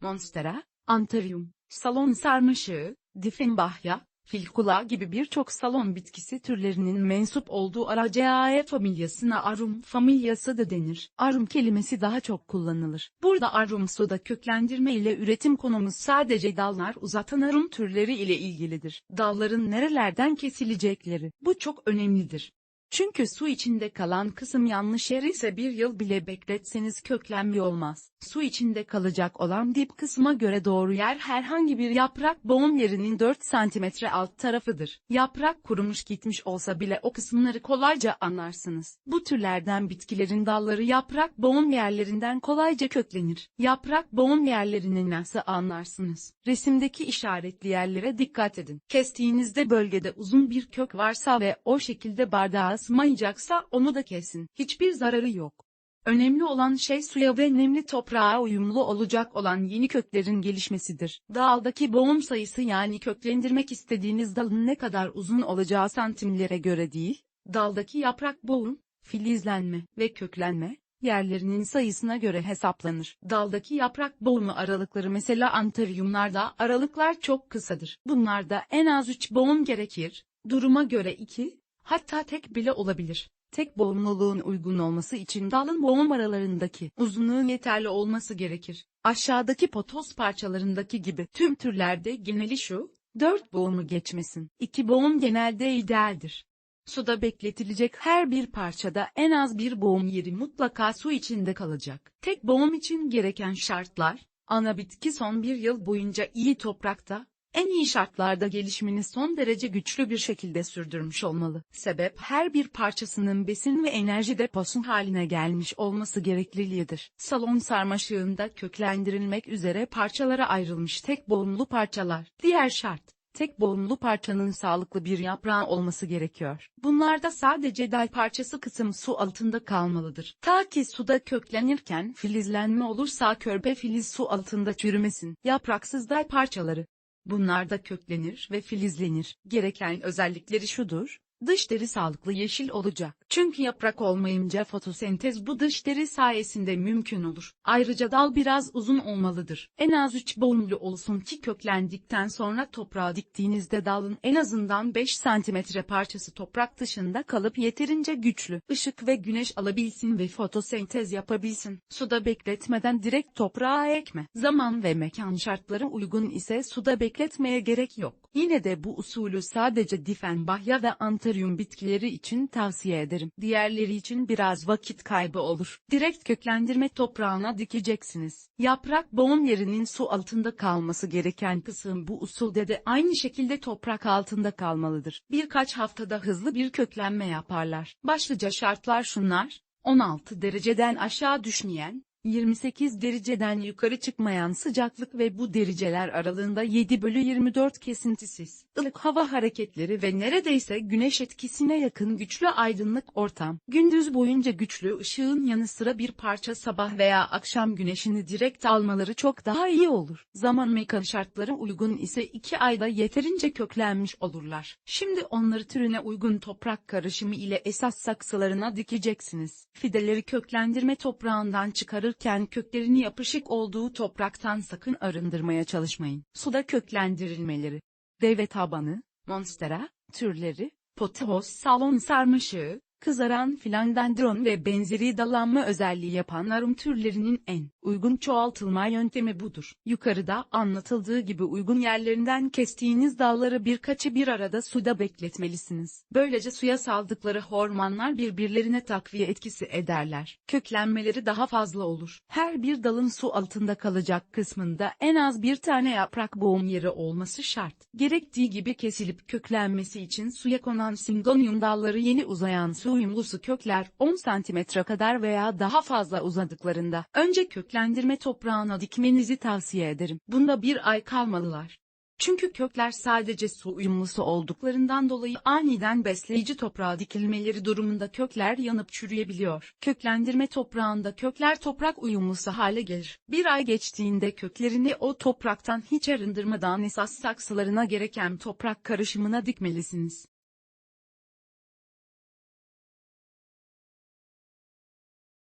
monstera, anthurium, salon sarmaşığı, difenbahya, filkula gibi birçok salon bitkisi türlerinin mensup olduğu Araceae familyasına arum familyası da denir. Arum kelimesi daha çok kullanılır. Burada arum suda köklendirme ile üretim konumuz sadece dallar uzatan arum türleri ile ilgilidir. Dalların nerelerden kesilecekleri. Bu çok önemlidir. Çünkü su içinde kalan kısım yanlış yer ise bir yıl bile bekletseniz köklenme olmaz. Su içinde kalacak olan dip kısma göre doğru yer herhangi bir yaprak boğum yerinin 4 cm alt tarafıdır. Yaprak kurumuş gitmiş olsa bile o kısımları kolayca anlarsınız. Bu türlerden bitkilerin dalları yaprak boğum yerlerinden kolayca köklenir. Yaprak boğum yerlerini nasıl anlarsınız? Resimdeki işaretli yerlere dikkat edin. Kestiğinizde bölgede uzun bir kök varsa ve o şekilde bardağa sığmayacaksa onu da kesin. Hiçbir zararı yok. Önemli olan şey suya ve nemli toprağa uyumlu olacak olan yeni köklerin gelişmesidir. Daldaki boğum sayısı yani köklendirmek istediğiniz dalın ne kadar uzun olacağı santimlere göre değil, daldaki yaprak boğum, filizlenme ve köklenme, yerlerinin sayısına göre hesaplanır. Daldaki yaprak boğumu aralıkları mesela antaryumlarda aralıklar çok kısadır. Bunlarda en az 3 boğum gerekir, duruma göre 2, hatta tek bile olabilir. Tek boğumluluğun uygun olması için dalın boğum aralarındaki uzunluğun yeterli olması gerekir. Aşağıdaki potos parçalarındaki gibi tüm türlerde geneli şu, 4 boğumu geçmesin. 2 boğum genelde idealdir. Suda bekletilecek her bir parçada en az bir boğum yeri mutlaka su içinde kalacak. Tek boğum için gereken şartlar, ana bitki son bir yıl boyunca iyi toprakta, en iyi şartlarda gelişimini son derece güçlü bir şekilde sürdürmüş olmalı. Sebep her bir parçasının besin ve enerji deposu haline gelmiş olması gerekliliğidir. Salon sarmaşığında köklendirilmek üzere parçalara ayrılmış tek boğumlu parçalar. Diğer şart, tek boğumlu parçanın sağlıklı bir yaprağı olması gerekiyor. Bunlarda sadece dal parçası kısım su altında kalmalıdır. Ta ki suda köklenirken filizlenme olursa körpe filiz su altında çürümesin. Yapraksız dal parçaları Bunlar da köklenir ve filizlenir. Gereken özellikleri şudur, dış deri sağlıklı yeşil olacak. Çünkü yaprak olmayınca fotosentez bu dış deri sayesinde mümkün olur. Ayrıca dal biraz uzun olmalıdır. En az 3 boğumlu olsun ki köklendikten sonra toprağa diktiğinizde dalın en azından 5 cm parçası toprak dışında kalıp yeterince güçlü ışık ve güneş alabilsin ve fotosentez yapabilsin. Suda bekletmeden direkt toprağa ekme. Zaman ve mekan şartları uygun ise suda bekletmeye gerek yok. Yine de bu usulü sadece difenbahya ve antaryum bitkileri için tavsiye ederim. Diğerleri için biraz vakit kaybı olur. Direkt köklendirme toprağına dikeceksiniz. Yaprak boğum yerinin su altında kalması gereken kısım bu usulde de aynı şekilde toprak altında kalmalıdır. Birkaç haftada hızlı bir köklenme yaparlar. Başlıca şartlar şunlar. 16 dereceden aşağı düşmeyen, 28 dereceden yukarı çıkmayan sıcaklık ve bu dereceler aralığında 7 bölü 24 kesintisiz, ılık hava hareketleri ve neredeyse güneş etkisine yakın güçlü aydınlık ortam. Gündüz boyunca güçlü ışığın yanı sıra bir parça sabah veya akşam güneşini direkt almaları çok daha iyi olur. Zaman mekan şartları uygun ise 2 ayda yeterince köklenmiş olurlar. Şimdi onları türüne uygun toprak karışımı ile esas saksılarına dikeceksiniz. Fideleri köklendirme toprağından çıkarır arındırırken köklerini yapışık olduğu topraktan sakın arındırmaya çalışmayın. Suda köklendirilmeleri. Deve tabanı, monstera, türleri, potos salon sarmaşığı, kızaran filandendron ve benzeri dalanma özelliği yapan arum türlerinin en uygun çoğaltılma yöntemi budur. Yukarıda anlatıldığı gibi uygun yerlerinden kestiğiniz dalları birkaçı bir arada suda bekletmelisiniz. Böylece suya saldıkları hormonlar birbirlerine takviye etkisi ederler. Köklenmeleri daha fazla olur. Her bir dalın su altında kalacak kısmında en az bir tane yaprak boğum yeri olması şart. Gerektiği gibi kesilip köklenmesi için suya konan singonium dalları yeni uzayan su uyumlusu kökler 10 cm kadar veya daha fazla uzadıklarında önce köklendirme toprağına dikmenizi tavsiye ederim. Bunda bir ay kalmalılar. Çünkü kökler sadece su uyumlusu olduklarından dolayı aniden besleyici toprağa dikilmeleri durumunda kökler yanıp çürüyebiliyor. Köklendirme toprağında kökler toprak uyumlusu hale gelir. Bir ay geçtiğinde köklerini o topraktan hiç arındırmadan esas saksılarına gereken toprak karışımına dikmelisiniz.